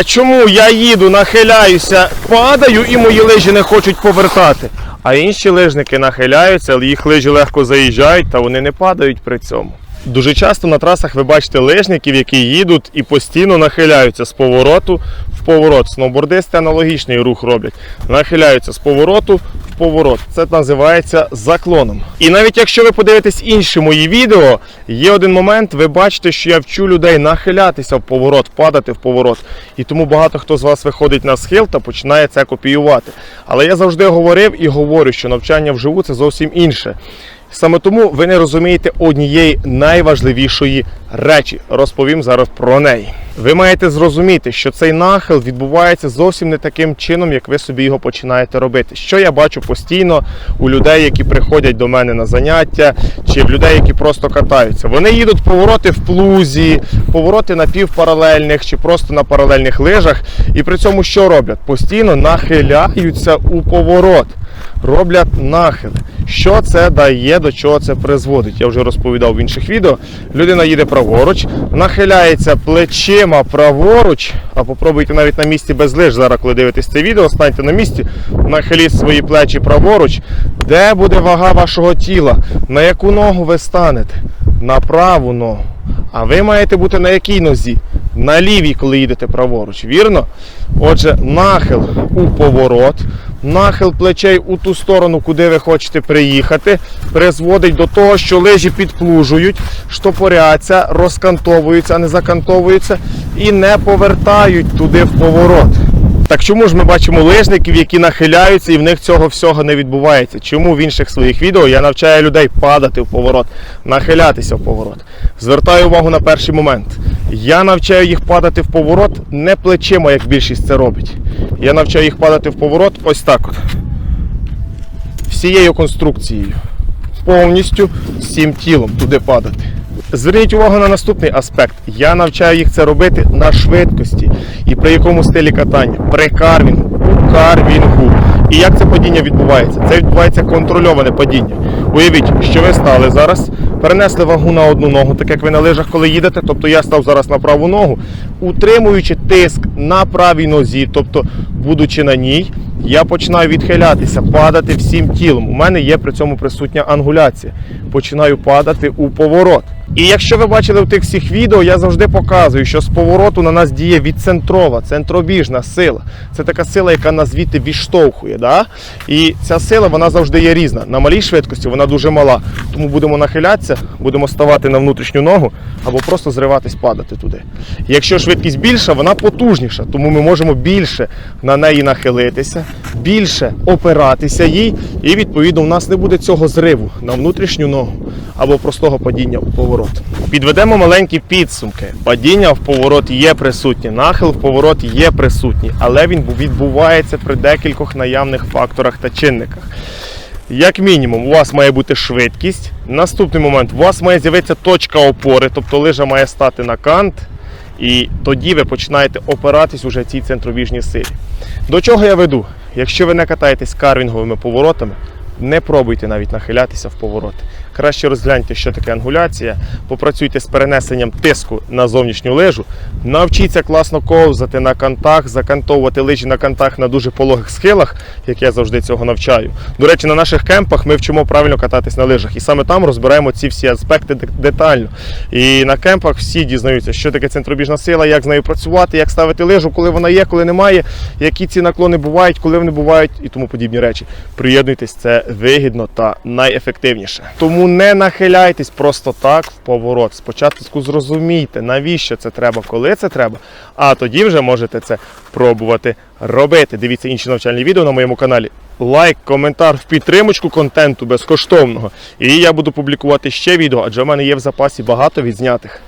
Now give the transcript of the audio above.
А чому я їду, нахиляюся, падаю і мої лижі не хочуть повертати? А інші лижники нахиляються, їх лижі легко заїжджають та вони не падають при цьому. Дуже часто на трасах ви бачите лижників, які їдуть і постійно нахиляються з повороту в поворот. Сноубордисти аналогічний рух роблять. Нахиляються з повороту в поворот. Це називається заклоном. І навіть якщо ви подивитесь інші мої відео, є один момент, ви бачите, що я вчу людей нахилятися в поворот, падати в поворот. І тому багато хто з вас виходить на схил та починає це копіювати. Але я завжди говорив і говорю, що навчання вживу це зовсім інше. Саме тому ви не розумієте однієї найважливішої речі. Розповім зараз про неї. Ви маєте зрозуміти, що цей нахил відбувається зовсім не таким чином, як ви собі його починаєте робити. Що я бачу постійно у людей, які приходять до мене на заняття, чи в людей, які просто катаються. Вони їдуть повороти в плузі, повороти на півпаралельних чи просто на паралельних лижах. І при цьому що роблять? Постійно нахиляються у поворот роблять нахили. Що це дає, до чого це призводить? Я вже розповідав в інших відео. Людина їде праворуч, нахиляється плечима праворуч, а попробуйте навіть на місці без лиж. Зараз, коли дивитесь це відео, станьте на місці, нахиліть свої плечі праворуч. Де буде вага вашого тіла? На яку ногу ви станете? На праву ногу. А ви маєте бути на якій нозі? На лівій, коли їдете праворуч, вірно? Отже, нахил у поворот, нахил плечей у ту сторону, куди ви хочете приїхати, призводить до того, що лижі підплужують, штопоряться, розкантовуються, а не закантовуються і не повертають туди в поворот. Так чому ж ми бачимо лижників, які нахиляються і в них цього всього не відбувається? Чому в інших своїх відео я навчаю людей падати в поворот, нахилятися в поворот? Звертаю увагу на перший момент. Я навчаю їх падати в поворот не плечима, як більшість це робить. Я навчаю їх падати в поворот ось так от. Всією конструкцією. Повністю всім тілом туди падати. Зверніть увагу на наступний аспект. Я навчаю їх це робити на швидкості. І при якому стилі катання? При карвінгу, у карвінгу. І як це падіння відбувається? Це відбувається контрольоване падіння. Уявіть, що ви стали зараз, перенесли вагу на одну ногу, так як ви на лижах, коли їдете. Тобто я став зараз на праву ногу, утримуючи тиск на правій нозі, тобто, будучи на ній, я починаю відхилятися, падати всім тілом. У мене є при цьому присутня ангуляція. Починаю падати у поворот. І якщо ви бачили в тих всіх відео, я завжди показую, що з повороту на нас діє відцентрова, центробіжна сила. Це така сила, яка нас звідти відштовхує. Да? І ця сила вона завжди є різна. На малій швидкості вона дуже мала. Тому будемо нахилятися, будемо ставати на внутрішню ногу або просто зриватись, падати туди. Якщо швидкість більша, вона потужніша, тому ми можемо більше на неї нахилитися, більше опиратися їй, і відповідно у нас не буде цього зриву на внутрішню ногу або простого падіння у поворот. Підведемо маленькі підсумки. Падіння в поворот є присутнє, нахил в поворот є присутній, але він відбувається при декількох наявних факторах та чинниках. Як мінімум, у вас має бути швидкість. Наступний момент, у вас має з'явитися точка опори, тобто лижа має стати на кант, і тоді ви починаєте опиратись уже цій центробіжній силі. До чого я веду? Якщо ви не катаєтесь карвінговими поворотами, не пробуйте навіть нахилятися в повороти. Краще розгляньте, що таке ангуляція, попрацюйте з перенесенням тиску на зовнішню лижу, навчіться класно ковзати на кантах, закантовувати лижі на кантах на дуже пологих схилах, як я завжди цього навчаю. До речі, на наших кемпах ми вчимо правильно кататись на лижах, і саме там розбираємо ці всі аспекти детально. І на кемпах всі дізнаються, що таке центробіжна сила, як з нею працювати, як ставити лижу, коли вона є, коли немає, які ці наклони бувають, коли вони бувають і тому подібні речі. Приєднуйтесь, це вигідно та найефективніше. Тому не нахиляйтесь просто так в поворот. Спочатку зрозумійте, навіщо це треба, коли це треба, а тоді вже можете це пробувати робити. Дивіться інші навчальні відео на моєму каналі. Лайк, коментар в підтримочку контенту безкоштовного. І я буду публікувати ще відео, адже в мене є в запасі багато відзнятих.